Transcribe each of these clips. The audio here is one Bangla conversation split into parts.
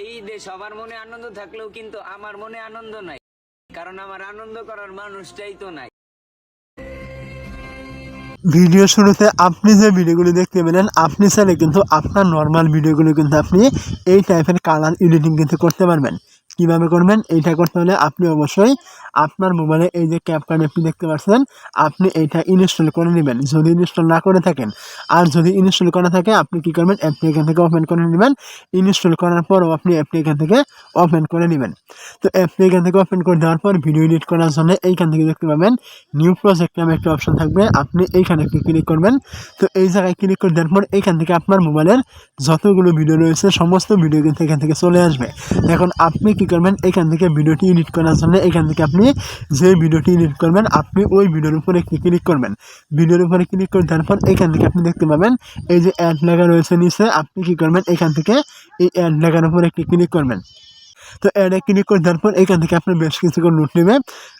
এই ঈদে সবার মনে আনন্দ থাকলেও কিন্তু আমার মনে আনন্দ নাই। কারণ আমার আনন্দ করার মানুষটাই তো নাই। ভিডিও শুরুতে আপনি যে ভিডিওগুলো দেখতে পেলেন, আপনি চাইলে কিন্তু আপনার নর্মাল ভিডিওগুলো কিন্তু আপনি এই টাইপের কালার এডিটিং কিন্তু করতে পারবেন। কীভাবে করবেন, এইটা করতে হলে আপনি অবশ্যই আপনার মোবাইলে এই যে ক্যাপকার্ড আপনি দেখতে পাচ্ছেন, আপনি এইটা ইনস্টল করে নেবেন। যদি ইনস্টল না করে থাকেন, আর যদি ইনস্টল করা থাকে, আপনি কি করবেন অ্যাপটি এখান থেকে ওপেন করে নেবেন। ইনস্টল করার পরও আপনি অ্যাপটি এখান থেকে ওপেন করে নেবেন। তো অ্যাপটি এখান থেকে ওপেন করে দেওয়ার পর ভিডিও এডিট করার জন্য এইখান থেকে দেখতে পাবেন নিউ প্রজেক্ট নামে একটা অপশন থাকবে। আপনি এইখানে একটু ক্লিক করবেন। তো এই জায়গায় ক্লিক করে দেওয়ার পর এইখান থেকে আপনার মোবাইলের যতগুলো ভিডিও রয়েছে, সমস্ত ভিডিও কিন্তু এখান থেকে চলে আসবে। এখন আপনি কি করবেন, এখান থেকে ভিডিওটি এডিট করার জন্য এখান থেকে আপনি যে ভিডিওটি এডিট করবেন, আপনি ওই ভিডিওর উপরে ক্লিক করবেন। ভিডিওর উপরে ক্লিক করে দেওয়ার পর এখান থেকে আপনি দেখতে পাবেন, এই যে অ্যাড লেখা রয়েছে নিচে, আপনি কি করবেন, এখান থেকে এই অ্যাড লেখার উপরে ক্লিক করবেন। তো অ্যাডে ক্লিক করে দেওয়ার পর এখান থেকে আপনি বেশ কিছু করে নোট নেবে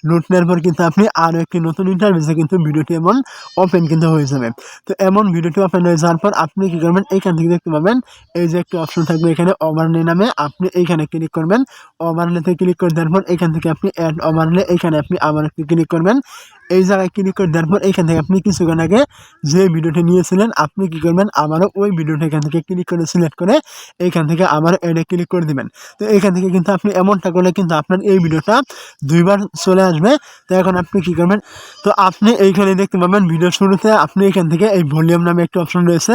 নোট নেওয়ার পর কিন্তু আপনি আরও একটি নতুন ইন্টারভিউসে কিন্তু ভিডিওটি এমন ওপেন কিন্তু হয়ে যাবে। তো এমন ভিডিওটি ওপেন হয়ে যাওয়ার পর আপনি কী করবেন? এইখান থেকে দেখতে পাবেন এই যে একটা অপশন থাকবে এখানে ওভারলে নামে। আপনি এইখানে ক্লিক করবেন। ওভারলেতে ক্লিক করে দেওয়ার পর এখান থেকে আপনি অ্যাড ওভারলে এখানে আপনি আবার একটি ক্লিক করবেন। এই জায়গায় ক্লিক করে দেওয়ার পর এখান থেকে আপনি কিছুক্ষণ আগে যে ভিডিওটি নিয়েছিলেন, আপনি কী করবেন? আবারও ওই ভিডিওটা এখান থেকে ক্লিক করে সিলেক্ট করে এইখান থেকে আবার এডে ক্লিক করে দিবেন। তো এখান থেকে কিন্তু আপনি এমনটা করলে কিন্তু আপনার এই ভিডিওটা দুইবার চলে আসবে। তো এখন আপনি কী করবেন? তো আপনি এইখানে দেখতে পাবেন ভিডিও শুরুতে আপনি এখান থেকে এই ভলিউম নামে একটা অপশন রয়েছে।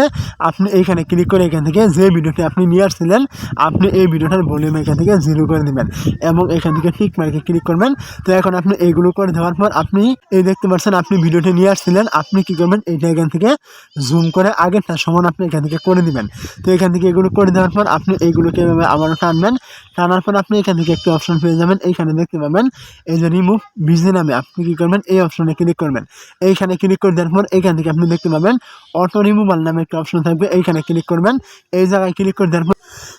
আপনি এইখানে ক্লিক করে এখান থেকে যে ভিডিওটি আপনি নিয়ে আসছিলেন, আপনি এই ভিডিওটার ভলিউম এখান থেকে জিরো করে দিবেন এবং এখান থেকে টিক মার্কে ক্লিক করবেন। তো এখন আপনি এইগুলো করে দেওয়ার পর আপনি এই দেখতে পাচ্ছেন আপনি ভিডিওটি নিয়ে আসছিলেন, আপনি কী করবেন? এইটা এখান থেকে জুম করে আগেরটা সমান আপনি এখান থেকে করে দিবেন। তো এখান থেকে এগুলো করে দেওয়ার পর আপনি এইগুলোকে এভাবে আবারও টানবেন? টানার পর আপনি এখান থেকে একটি অপশন পেয়ে যাবেন। এইখানে দেখতে পাবেন, এই যে রিমুভ বিজি নামে আপনি কী করবেন, এই অপশনে ক্লিক করবেন। এইখানে ক্লিক করে দেওয়ার পর এইখান থেকে আপনি দেখতে পাবেন অটো রিমুভাল নামে একটা অপশন থাকবে। এইখানে ক্লিক করবেন। এই জায়গায় ক্লিক করে দেওয়ার পর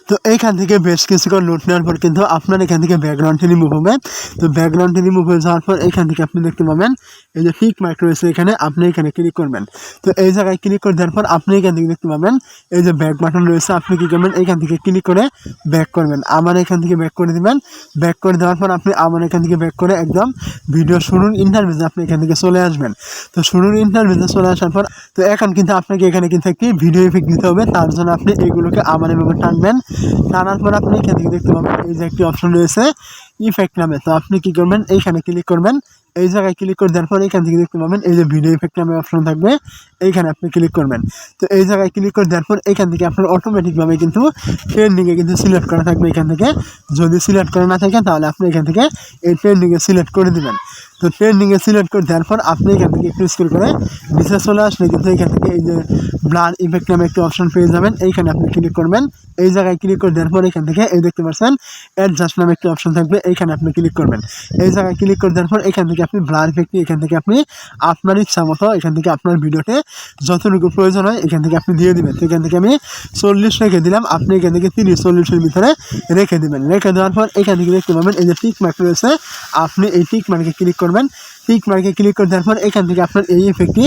তো এইখান থেকে বেশ কিছুক্ষণ নোট নেওয়ার পর কিন্তু আপনার এখান থেকে ব্যাকগ্রাউন্ডটি রিমুভ হবে। তো ব্যাকগ্রাউন্ডটি রিমুভ হয়ে যাওয়ার পর এইখান থেকে আপনি দেখতে পাবেন, এই যে ফিক মার্ক রয়েছে এখানে, আপনি এখানে ক্লিক করবেন। তো এই জায়গায় ক্লিক করে দেওয়ার পর আপনি এখান থেকে দেখতে পাবেন, এই যে ব্যাক বাটন রয়েছে, আপনি কী করবেন এখান থেকে ক্লিক করে ব্যাক করবেন। আমার এখান থেকে ব্যাক করে দিবেন। ব্যাক করে দেওয়ার পর আপনি আমার এখান থেকে ব্যাক করে একদম ভিডিও শুরুর ইন্টারভিউতে আপনি এখান থেকে চলে আসবেন। তো শুরুর ইন্টারভিউতে চলে আসার পর, তো এখন কিন্তু আপনাকে এখানে কিন্তু একটি ভিডিও এফেক্ট দিতে হবে। তার জন্য আপনি এগুলোকে আমার এভাবে টানবেন। টানার পর আপনি এখান থেকে দেখতে পাবেন, এই যে একটি অপশন রয়েছে ইফেক্ট নামে। তো আপনি কি করবেন? এইখানে ক্লিক করবেন। এই জায়গায় ক্লিক করে দেওয়ার পর এখান থেকে দেখতে পাবেন, এই যে ভিডিও ইফেক্ট নামে অপশন থাকবে, এইখানে আপনি ক্লিক করবেন। তো এই জায়গায় ক্লিক করে দেওয়ার পর এখান থেকে আপনার অটোমেটিকভাবে কিন্তু ট্রেন্ডিংয়ে কিন্তু সিলেক্ট করা থাকবে এখান থেকে। যদি সিলেক্ট করা না থাকে, তাহলে আপনি এখান থেকে এই ট্রেন্ডিংয়ে সিলেক্ট করে দিবেন। তো ট্রেন্ডিংয়ে সিলেক্ট করে দেওয়ার পর আপনি এখান থেকে একটু স্ক্রল করে নিচে চলে আসলে কিন্তু এখান থেকে এই যে ব্লার ইফেক্ট নামে একটি অপশন পেয়ে যাবেন এইখানে আপনি ক্লিক করবেন এই জায়গায় ক্লিক করে দেওয়ার পর এখান থেকে এই দেখতে পাচ্ছেন অ্যাডজাস্ট নামে একটি অপশন থাকবে এইখানে আপনি ক্লিক করবেন এই জায়গায় ক্লিক করে দেওয়ার পর এখান থেকে আপনি ব্লার ইফেক্টটি এখান থেকে আপনি আপনার ইচ্ছা মতো এখান থেকে আপনার ভিডিওতে যতটুকু প্রয়োজন হয় এখান থেকে আপনি দিয়ে দিবেন এখান থেকে আমি চল্লিশ রেখে দিলাম আপনি এখান থেকে তিরিশ চল্লিশের ভিতরে রেখে দিবেন রেখে দেওয়ার পর এখান থেকে দেখতে পাবেন এই যে টিক মার্ক রয়েছে আপনি এই টিক মার্কে ক্লিক করবেন করবেন টিক মার্কে ক্লিক করে দেওয়ার পর এখান থেকে আপনার এই ইফেক্টটি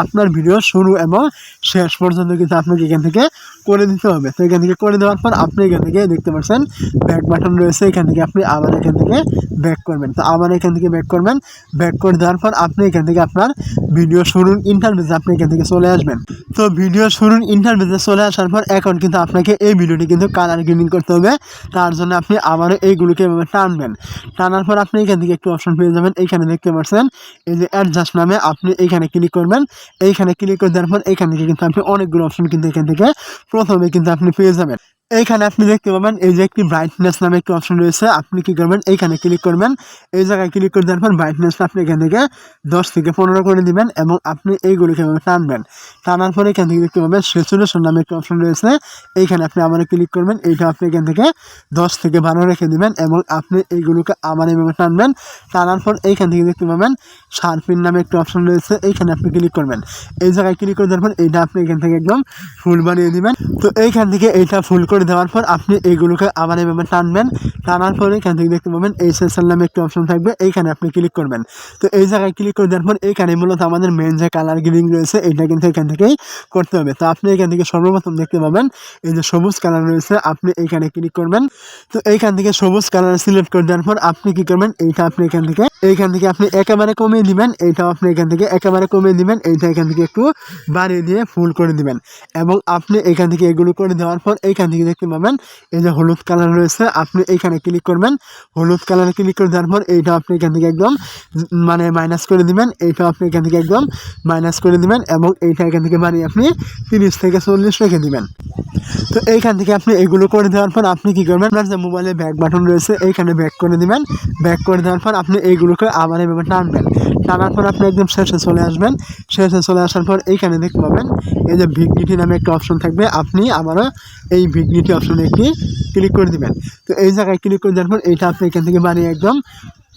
আপনার ভিডিও শুরু এবং শেষ পর্যন্ত কিন্তু আপনাকে এখান থেকে করে দিতে হবে তো এখান থেকে করে দেওয়ার পর আপনি এখান থেকে দেখতে পাচ্ছেন ব্যাক বাটন রয়েছে এখান থেকে আপনি আবার এখান থেকে ব্যাক করবেন তো আবার এখান থেকে ব্যাক করবেন ব্যাক করে দেওয়ার পর আপনি এখান থেকে আপনার ভিডিও শুরুর ইন্টারভিউতে আপনি এখান থেকে চলে আসবেন তো ভিডিও শুরুর ইন্টারভিউতে চলে আসার পর এখন কিন্তু আপনাকে এই ভিডিওটি কিন্তু কালার গ্রেডিং করতে হবে তার জন্য আপনি আবারও এইগুলোকে টানবেন টানার পর আপনি এখান থেকে একটু অপশন পেয়ে যাবেন এইখানে দেখতে পাচ্ছেন এই যে অ্যাডজাস্ট নামে আপনি এইখানে ক্লিক করবেন। এইখানে ক্লিক করে দেওয়ার পর এখান থেকে কিন্তু আপনি অনেকগুলো অপশন কিন্তু এখান থেকে প্রথমে কিন্তু আপনি পেয়ে যাবেন। এইখানে আপনি দেখতে পাবেন, এই যে একটি ব্রাইটনেস নামে একটি অপশন রয়েছে, আপনি কি করবেন, এইখানে ক্লিক করবেন, এই জায়গায় ক্লিক করে দেওয়ার পর ব্রাইটনেস আপনি এখান থেকে দশ থেকে পনেরো করে দিবেন এবং আপনি এইগুলোকে এভাবে টানবেন। টানার পরে এখান থেকে দেখতে পাবেন সেচুরেশন নামে একটি অপশন রয়েছে, এইখানে আপনি আবার ক্লিক করবেন, এইটা আপনি এখান থেকে দশ থেকে বারো রেখে দিবেন এবং আপনি এইগুলোকে আবার এইভাবে টানবেন। টানার পর এইখান থেকে দেখতে পাবেন শার্পিন নামে একটি অপশন রয়েছে, এইখানে আপনি ক্লিক করবেন। এই জায়গায় ক্লিক করে দেওয়ার পর এইটা আপনি এখান থেকে একদম ফুল বানিয়ে দিবেন। তো এইখান থেকে এইটা ফুল করে করে দেওয়ার পর আপনি এইগুলোকে আবার এভাবে টানবেন। টানার পরে এখান থেকে দেখতে পাবেন এই সেশন নামে একটি অপশন থাকবে। এইখানে আপনি ক্লিক করবেন। তো এই জায়গায় ক্লিক করে দেওয়ার পর এইখানে মূলত আমাদের মেন যে কালার গ্রিন রয়েছে, এটা কিন্তু এখান থেকেই করতে হবে। তো আপনি এখান থেকে সর্বপ্রথম দেখতে পাবেন, এই যে সবুজ কালার রয়েছে, আপনি এইখানে ক্লিক করবেন। তো এইখান থেকে সবুজ কালার সিলেক্ট করে দেওয়ার পর আপনি কি করবেন, এইটা আপনি এখান থেকে, এইখান থেকে আপনি একেবারে কমিয়ে দিবেন, এইটাও আপনি এখান থেকে একেবারে কমিয়ে দিবেন, এইটা এখান থেকে একটু বাড়িয়ে দিয়ে ফুল করে দিবেন। এবং আপনি এখান থেকে এগুলো করে দেওয়ার পর এইখান থেকে দেখতে পাবেন এই যে হলুদ কালার রয়েছে, আপনি এইখানে ক্লিক করবেন। হলুদ কালারে ক্লিক করে দেওয়ার পর এইটা আপনি এখান থেকে একদম মানে মাইনাস করে দিবেন। এইটা আপনি এখান থেকে একদম মাইনাস করে দিবেন এবং এইটা এখান থেকে বাড়িয়ে আপনি তিরিশ থেকে চল্লিশ রেখে দিবেন। তো এইখান থেকে আপনি এগুলো করে দেওয়ার পর আপনি কি করবেন? আপনার যে মোবাইলে ব্যাক বাটন রয়েছে, এইখানে ব্যাক করে দিবেন। ব্যাক করে দেওয়ার পর আপনি এইগুলোকে আবার এভাবে টানবেন। টানার পর আপনি একদম শেষে চলে আসবেন। শেষে চলে আসার পর এইখানে দেখতে পাবেন, এই যে ভিগনিটি নামে একটা অপশন থাকবে। আপনি আবারও এই ভিগনিটি অপশনে একটি ক্লিক করে দেবেন। তো এই জায়গায় ক্লিক করে দেওয়ার পর এইটা আপনি এখান থেকে বানিয়ে একদম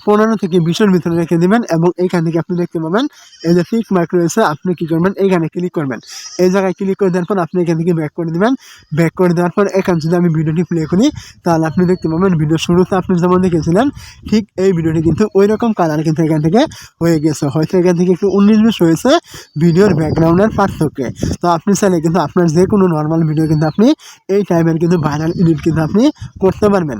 পনেরো থেকে বিশের ভিতরে রেখে দেবেন এবং এইখান থেকে আপনি দেখতে পাবেন এই যে ফিক মার্ক রয়েছে, আপনি কী করবেন? এইখানে ক্লিক করবেন। এই জায়গায় ক্লিক করে দেওয়ার পর আপনি এখান থেকে ব্যাক করে দিবেন। ব্যাক করে দেওয়ার পর এখান যদি আমি ভিডিওটি প্লে করি, তাহলে আপনি দেখতে পাবেন ভিডিও শুরুতে আপনি যেমন দেখেছিলেন, ঠিক এই ভিডিওটি কিন্তু ওই রকম কালার কিন্তু এখান থেকে হয়ে গেছে। হয়তো এখান থেকে একটু উনিশ বিশ হয়েছে ভিডিওর ব্যাকগ্রাউন্ডের পার্থক্যে। তো আপনি চাইলে কিন্তু আপনার যে কোনো নর্মাল ভিডিও কিন্তু আপনি এই টাইপের কিন্তু ভাইরাল এডিট কিন্তু আপনি করতে পারবেন।